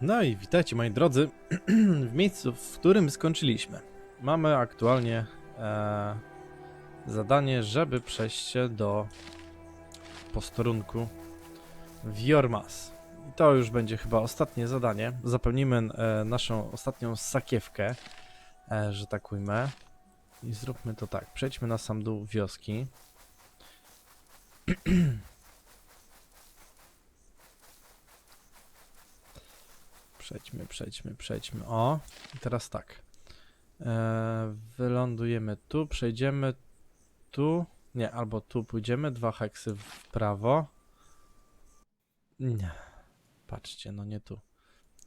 No i witajcie moi drodzy w miejscu, w którym skończyliśmy. Mamy aktualnie e, zadanie, żeby przejść się do posterunku w Jormas. I to już będzie chyba ostatnie zadanie. Zapełnimy e, naszą ostatnią sakiewkę, e, że tak ujmę. I zróbmy to tak. Przejdźmy na sam dół wioski. Przejdźmy, przejdźmy, przejdźmy. O, i teraz tak. E, wylądujemy tu, przejdziemy tu. Nie, albo tu pójdziemy, dwa heksy w prawo. Nie. Patrzcie, no nie tu.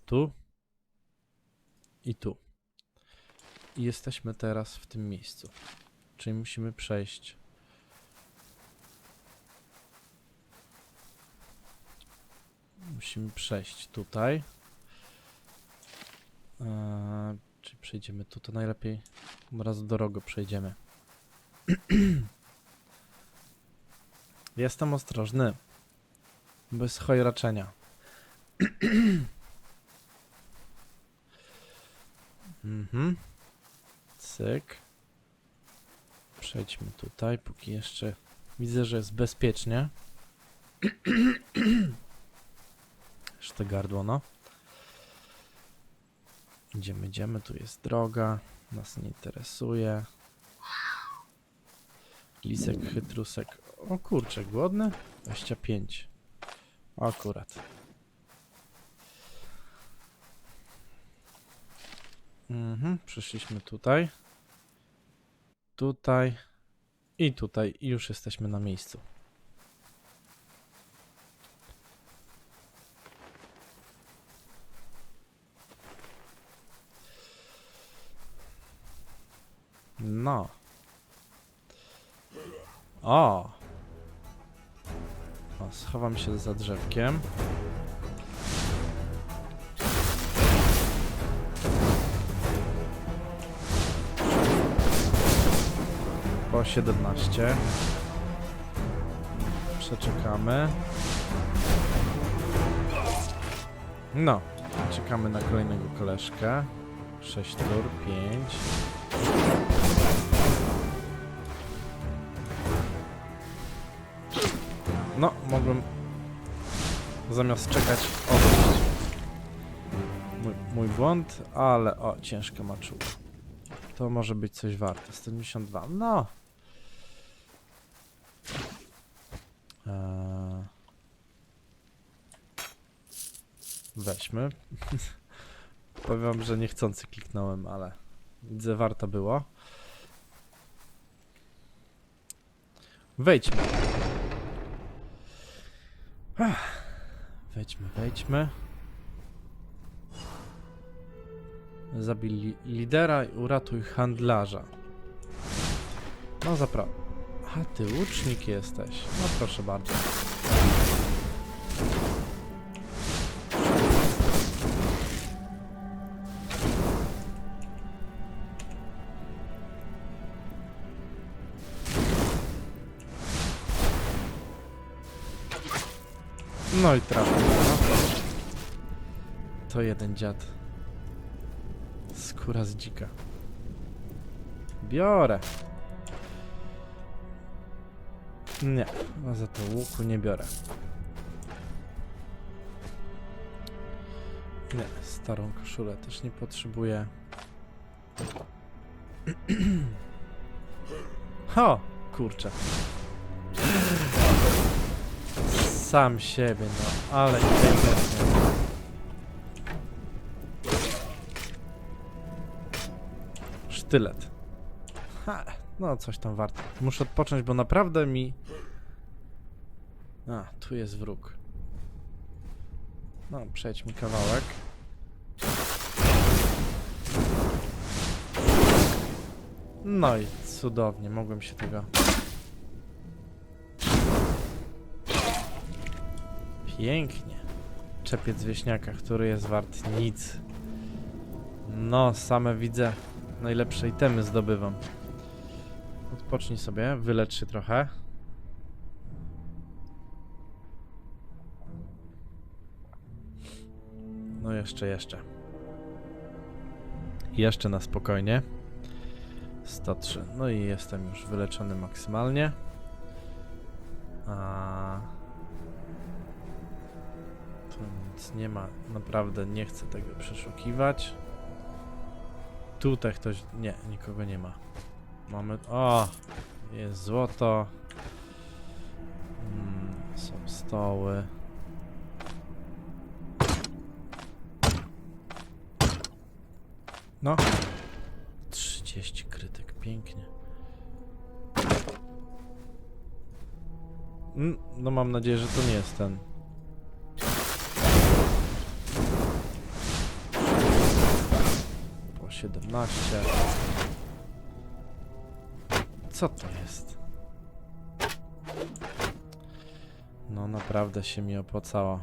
Tu. I tu. I jesteśmy teraz w tym miejscu. Czyli musimy przejść. Musimy przejść tutaj. Czy przejdziemy tu, to najlepiej raz drogą przejdziemy. Jestem ostrożny. Bez chojraczenia. mhm. Cyk. Przejdźmy tutaj, póki jeszcze widzę, że jest bezpiecznie. Jeszcze gardło, no. Idziemy, idziemy, tu jest droga, nas nie interesuje. Lisek, chytrusek. O kurczę, głodny? 25. Akurat. Mhm, przyszliśmy tutaj. Tutaj. I tutaj. I już jesteśmy na miejscu. No. O! o! Schowam się za drzewkiem. Po 17. Przeczekamy. No. Czekamy na kolejnego koleżkę. 6 tur, 5. No, mogłem zamiast czekać odejść. Mój, mój błąd, ale o, ciężka maczuła. To może być coś warte. 152, no. Eee. Weźmy. Powiem że niechcący kliknąłem, ale widzę warto było. Wejdźmy. Wejdźmy, wejdźmy. Zabij li lidera i uratuj handlarza. No zapra... A ty łucznik jesteś. No proszę bardzo. No i trafił. No. To jeden dziad. Skóra z dzika. Biorę. Nie, a za to łuku nie biorę. Nie, starą koszulę też nie potrzebuję. Ho, kurczę. Sam siebie, no, ale inteligentnie. Sztylet. Ha, no coś tam warto. Muszę odpocząć, bo naprawdę mi... A, tu jest wróg. No, przejdźmy kawałek. No i cudownie, mogłem się tego... Pięknie. Czepiec wieśniaka, który jest wart nic. No, same widzę najlepsze itemy zdobywam. Odpocznij sobie, wylecz się trochę. No jeszcze, jeszcze. Jeszcze na spokojnie. 103. No i jestem już wyleczony maksymalnie. A... Nic nie ma. Naprawdę nie chcę tego przeszukiwać. Tutaj ktoś... Nie, nikogo nie ma. Mamy... O! Jest złoto. Mm, są stoły. No. 30 krytyk, pięknie. Mm, No mam nadzieję, że to nie jest ten. 17. Co to jest? No naprawdę się mi opłacało.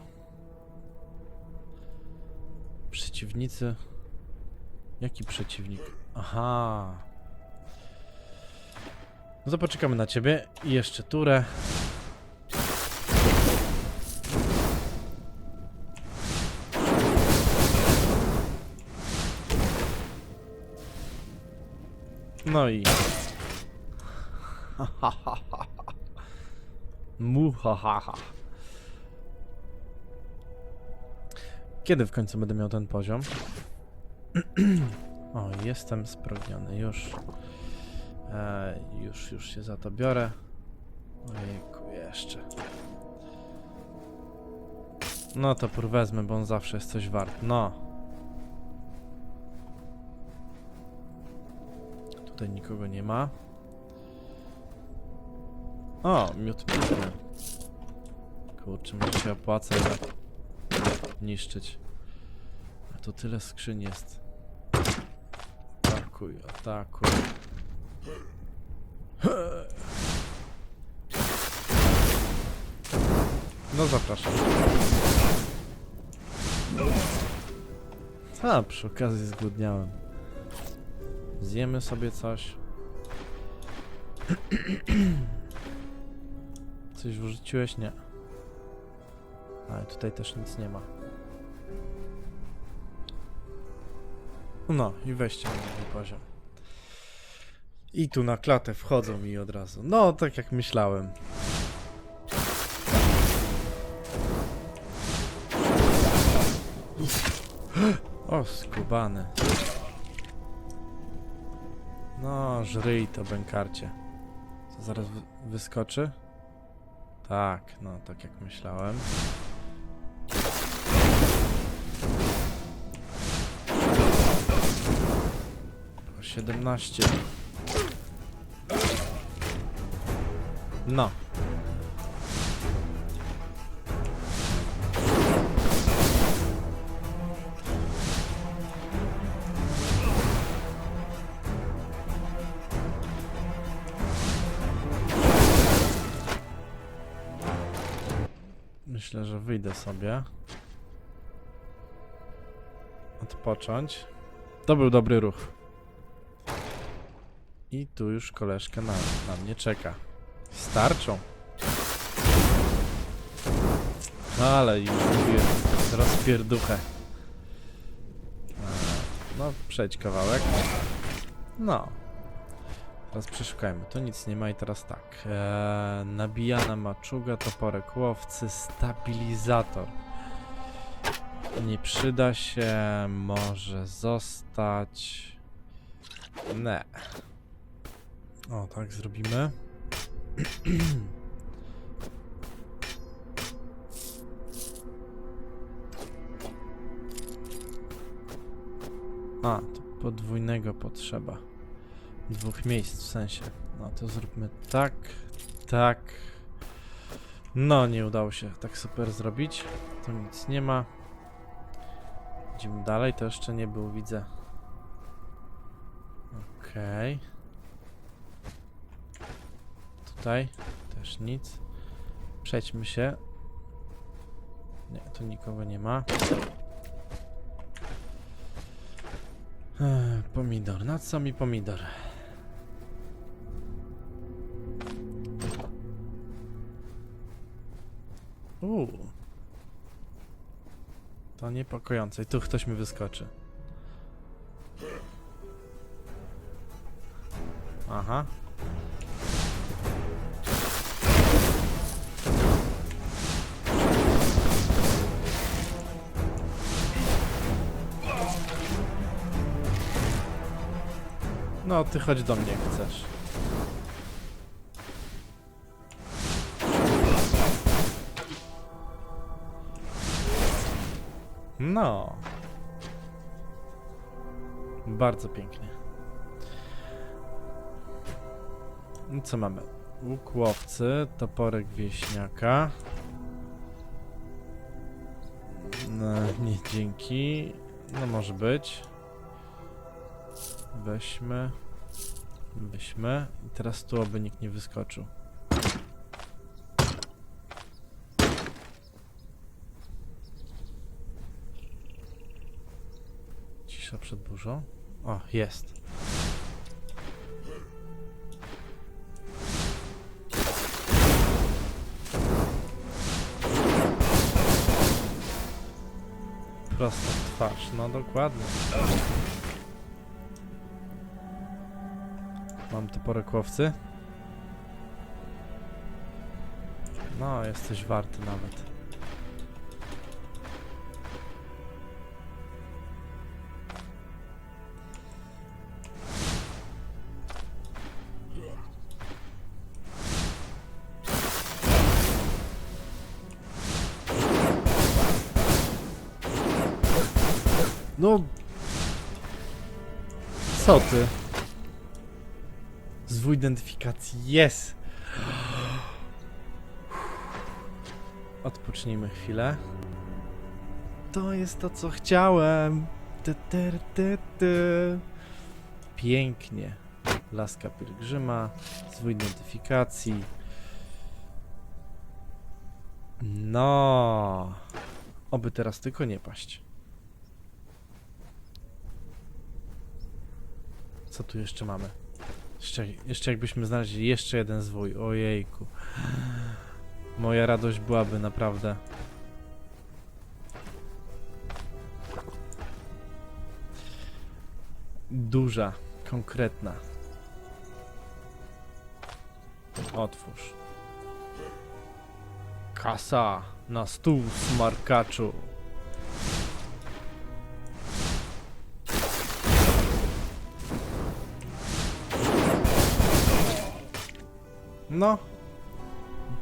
Przeciwnicy Jaki przeciwnik? Aha. No to poczekamy na ciebie. I jeszcze turę. No i... Muhahaha. Kiedy w końcu będę miał ten poziom? O, jestem spragniony już. E, już, już się za to biorę. Ojejku, jeszcze. No to pór wezmę, bo on zawsze jest coś wart. No. Tutaj nikogo nie ma. O, miód pitny. Kurczę, może się opłaca niszczyć. A to tyle skrzyń jest. Atakuj, atakuj. No zapraszam. A, przy okazji zgłodniałem. Zjemy sobie coś. Coś wrzuciłeś? Nie. Ale tutaj też nic nie ma. No i weźcie na drugi poziom. I tu na klatę wchodzą mi od razu. No, tak jak myślałem. O, skubany. No, żryj to bękarcie. Co zaraz wy wyskoczy? Tak, no, tak jak myślałem. O 17. No. Wyjdę sobie. Odpocząć. To był dobry ruch. I tu już koleżka na, na mnie czeka. Starczą. No ale już mówiłem, rozpierduchę. No, przejdź kawałek. No. Teraz przeszukajmy. Tu nic nie ma i teraz tak. E, nabijana maczuga, toporek łowcy, stabilizator. Nie przyda się, może zostać. Ne. O, tak zrobimy. A, to podwójnego potrzeba. Dwóch miejsc w sensie. No to zróbmy tak, tak. No, nie udało się tak super zrobić. Tu nic nie ma. Idziemy dalej, to jeszcze nie był, widzę. Okej. Tutaj też nic. Przejdźmy się. Nie, tu nikogo nie ma. Pomidor, na co mi pomidor? Uuu. To niepokojące. I tu ktoś mi wyskoczy. Aha. No, ty chodź do mnie, chcesz. No. Bardzo pięknie. I co mamy? Łuk łowcy, toporek wieśniaka. No, nie, dzięki. No może być. Weźmy. Weźmy. I teraz tu, aby nikt nie wyskoczył. Cisza przed burzą. O, jest. Prosto twarz, no dokładnie. Mam toporek łowcy. No, jesteś warty nawet. No. Co ty? Zwój identyfikacji. Jest! Odpocznijmy chwilę. To jest to, co chciałem. Ty, ty, ty. Pięknie. Laska pielgrzyma. Zwój identyfikacji. No. Oby teraz tylko nie paść. Co tu jeszcze mamy? Jeszcze, jeszcze jakbyśmy znaleźli jeszcze jeden zwój. Ojejku. Moja radość byłaby naprawdę. Duża, konkretna. Otwórz. Kasa na stół smarkaczu. No.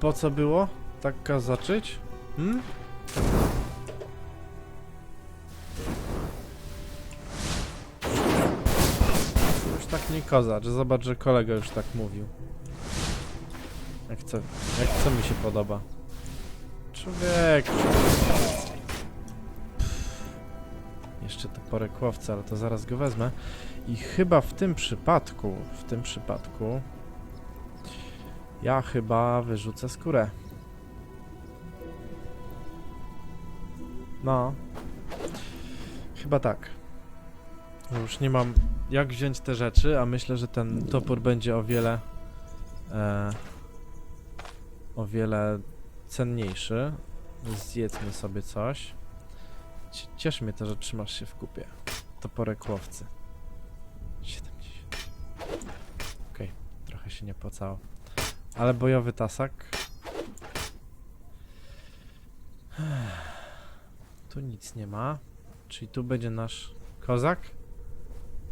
Po co było tak kazaczyć? Hmm? Już tak nie kozacz, zobacz, że kolega już tak mówił. Jak co, jak co mi się podoba. Człowiek. Jeszcze toporek łowca, ale to zaraz go wezmę. I chyba w tym przypadku, w tym przypadku ja chyba wyrzucę skórę. No. Chyba tak. Już nie mam jak wziąć te rzeczy, a myślę, że ten topór będzie o wiele e, o wiele cenniejszy. Zjedzmy sobie coś. Cie- Cieszy mnie to, że trzymasz się w kupie. Toporek łowcy. 70. Okej, trochę się nie płacało. Ale bojowy tasak. Tu nic nie ma. Czyli tu będzie nasz kozak?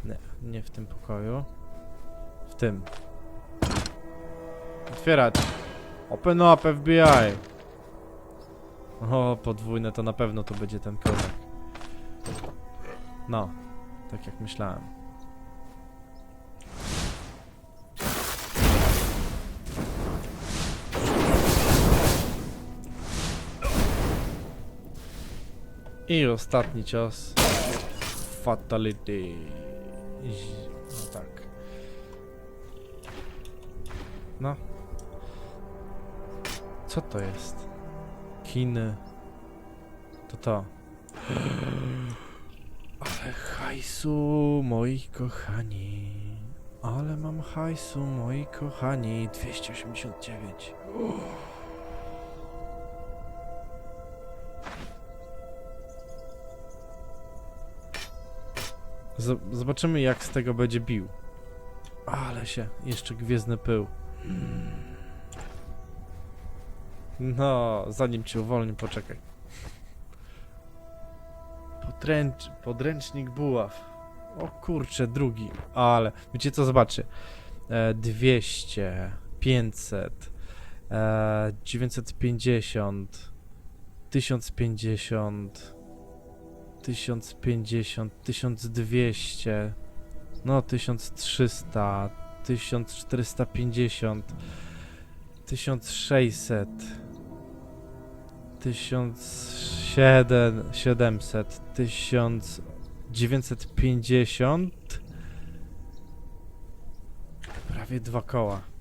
Nie, nie w tym pokoju. W tym. Otwierać. Open up FBI. O, podwójne to na pewno to będzie ten kozak. No, tak jak myślałem. I ostatni cios. Fatality. No tak. No. Co to jest? Kiny. To to. Ale hajsu, moi kochani. Ale mam hajsu, moi kochani. 289. Z- zobaczymy, jak z tego będzie bił. Ale się, jeszcze gwiezdny pył. No, zanim cię uwolni, poczekaj. Podręcz, podręcznik buław. O kurczę, drugi. Ale, wiecie co, zobaczcie. E, 200, 500, e, 950, 1050, 1050, 1200, no 1300, 1450, 1600, 1700, 1950, prawie dwa koła.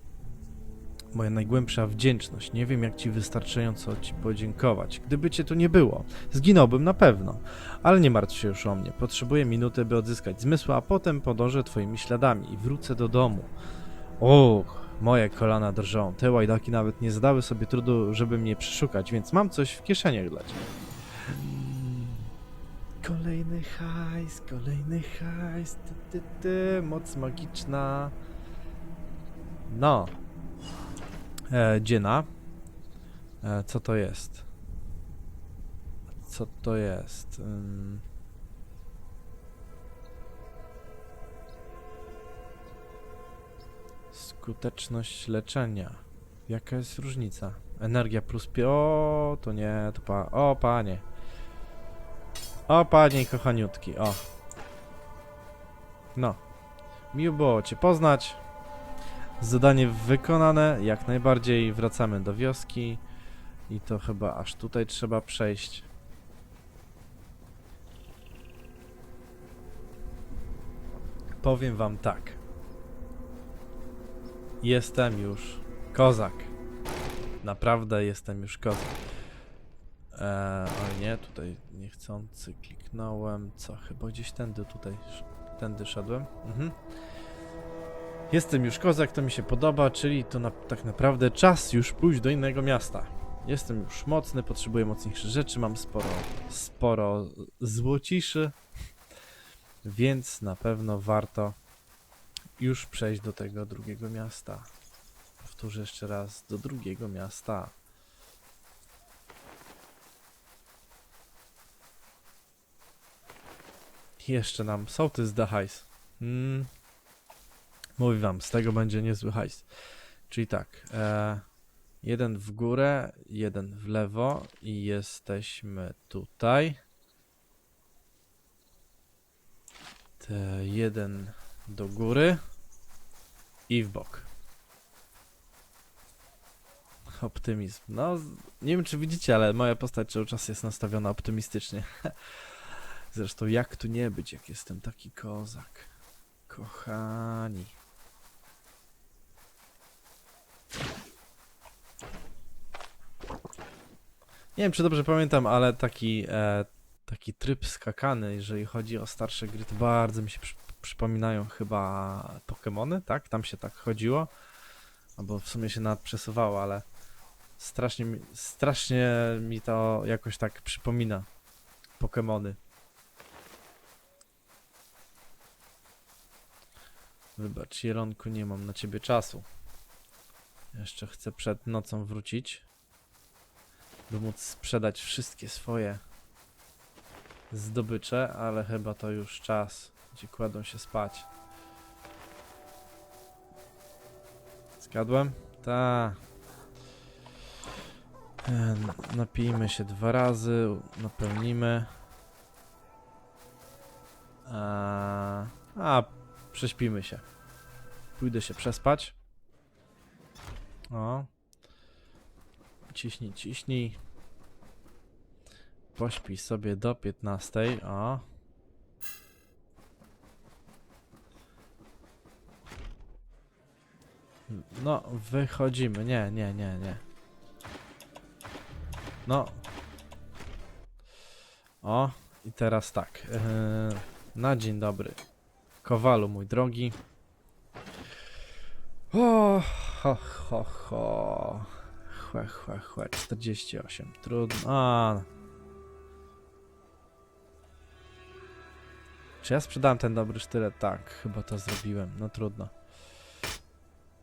Moja najgłębsza wdzięczność. Nie wiem, jak ci wystarczająco ci podziękować. Gdyby cię tu nie było, zginąłbym na pewno. Ale nie martw się już o mnie. Potrzebuję minuty, by odzyskać zmysły, a potem podążę twoimi śladami i wrócę do domu. Och, moje kolana drżą. Te łajdaki nawet nie zdały sobie trudu, żeby mnie przeszukać, więc mam coś w kieszeniach dla ciebie. Kolejny hajs, kolejny hajs, ty, ty, ty, moc magiczna. No. E, dziena. E, co to jest? Co to jest? Skuteczność leczenia. Jaka jest różnica? Energia plus pi... O, to nie, to pa... O, panie. O, panie kochaniutki, o. No. Miło było cię poznać. Zadanie wykonane, jak najbardziej wracamy do wioski. I to chyba aż tutaj trzeba przejść. Powiem wam tak. Jestem już kozak. Naprawdę jestem już kozak. Eee, o nie, tutaj niechcący kliknąłem. Co, chyba gdzieś tędy tutaj, tędy szedłem. Mhm. Jestem już kozak, to mi się podoba, czyli to na, tak naprawdę czas już pójść do innego miasta. Jestem już mocny, potrzebuję mocniejszych rzeczy, mam sporo, sporo złociszy, więc na pewno warto już przejść do tego drugiego miasta. Powtórzę jeszcze raz, do drugiego miasta. Jeszcze nam sołtys da hajs. Mm. Mówię wam, z tego będzie niezły hajs. Czyli tak, e, jeden w górę, jeden w lewo i jesteśmy tutaj. Te jeden do góry i w bok. Optymizm. No, nie wiem czy widzicie, ale moja postać cały czas jest nastawiona optymistycznie. Zresztą jak tu nie być, jak jestem taki kozak. Kochani. Nie wiem, czy dobrze pamiętam, ale taki, e, taki tryb skakany, jeżeli chodzi o starsze gry, to bardzo mi się przy, przypominają chyba Pokémony, tak? Tam się tak chodziło. Albo w sumie się nawet przesuwało, ale strasznie mi, strasznie mi to jakoś tak przypomina Pokémony. Wybacz, Jelonku, nie mam na ciebie czasu. Jeszcze chcę przed nocą wrócić, by móc sprzedać wszystkie swoje zdobycze, ale chyba to już czas, gdzie kładą się spać. Zgadłem? Ta. Napijmy się dwa razy, napełnimy. A, a prześpimy się. Pójdę się przespać. O. Ciśnij, ciśnij. Pośpij sobie do 15. O. No, wychodzimy. Nie, nie, nie, nie. No. O, i teraz tak. Yy, na dzień dobry. Kowalu, mój drogi. O, ho, ho, ho. Chłe, chłe, chłe. 48. Trudno. A. Czy ja sprzedałem ten dobry sztylet? Tak, chyba to zrobiłem. No trudno.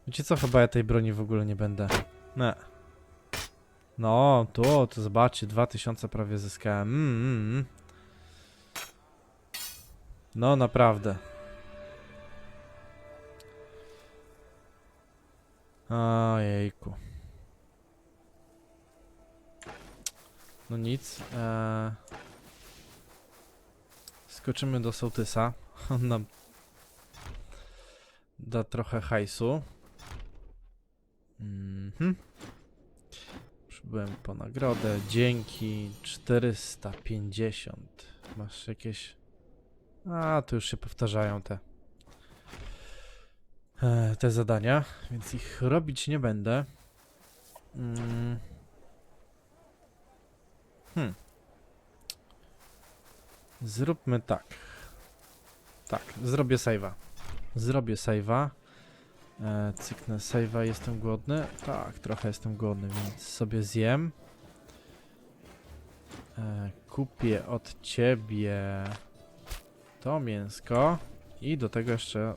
Wiecie co? Chyba ja tej broni w ogóle nie będę. Nie. No, tu, to zobaczcie, 2000 prawie zyskałem. Mm, mm, mm. No, naprawdę. Ojejku. No nic. Eee... Skoczymy do sołtysa. On nam da trochę hajsu. Mhm. Przybyłem po nagrodę. Dzięki. 450. Masz jakieś... A, to już się powtarzają te... e, Te zadania, więc ich robić nie będę. Mm. Hmm. Zróbmy tak. Tak, zrobię save'a. Zrobię save'a. E, cyknę save'a, jestem głodny. Tak, trochę jestem głodny, więc sobie zjem. E, kupię od ciebie to mięsko i do tego jeszcze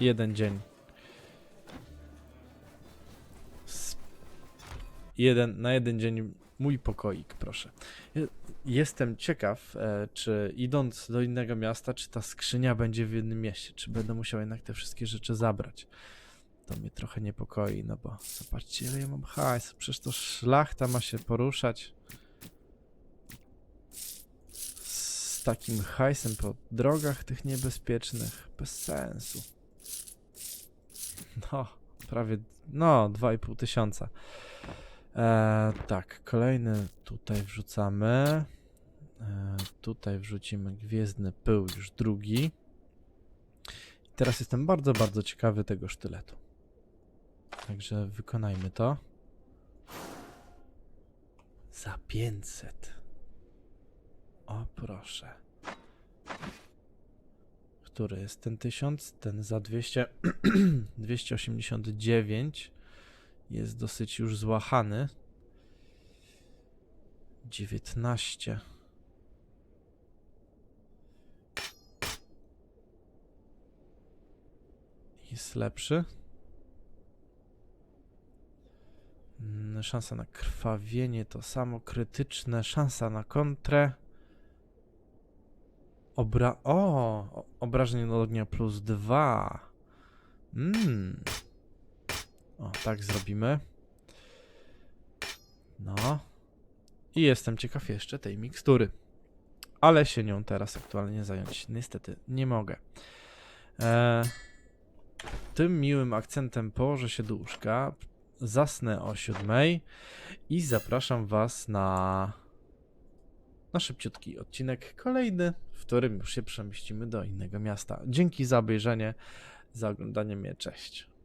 jeden dzień. Jeden, na jeden dzień mój pokoik, proszę. Je- Jestem ciekaw, e, czy idąc do innego miasta, czy ta skrzynia będzie w jednym mieście, czy będę musiał jednak te wszystkie rzeczy zabrać. To mnie trochę niepokoi, no bo zobaczcie, ile ja mam hajs. Przecież to szlachta ma się poruszać z takim hajsem po drogach tych niebezpiecznych. Bez sensu. No, prawie, no, 2,5 tysiąca. E, tak, kolejny tutaj wrzucamy. E, tutaj wrzucimy gwiezdny pył, już drugi. I teraz jestem bardzo, bardzo ciekawy tego sztyletu. Także wykonajmy to. Za 500. O proszę. Który jest ten 1000? Ten za 200, 289 jest dosyć już złachany. 19. Jest lepszy. Mm, Szansa na krwawienie to samo krytyczne. Szansa na kontrę. Obra... O! Obrażenie od ognia plus 2. Mmm. O, tak zrobimy. No. I jestem ciekaw jeszcze tej mikstury. Ale się nią teraz aktualnie zająć niestety nie mogę. E, tym miłym akcentem położę się do łóżka, zasnę o siódmej i zapraszam Was na, na szybciutki odcinek kolejny, w którym już się przemieścimy do innego miasta. Dzięki za obejrzenie, za oglądanie mnie, cześć.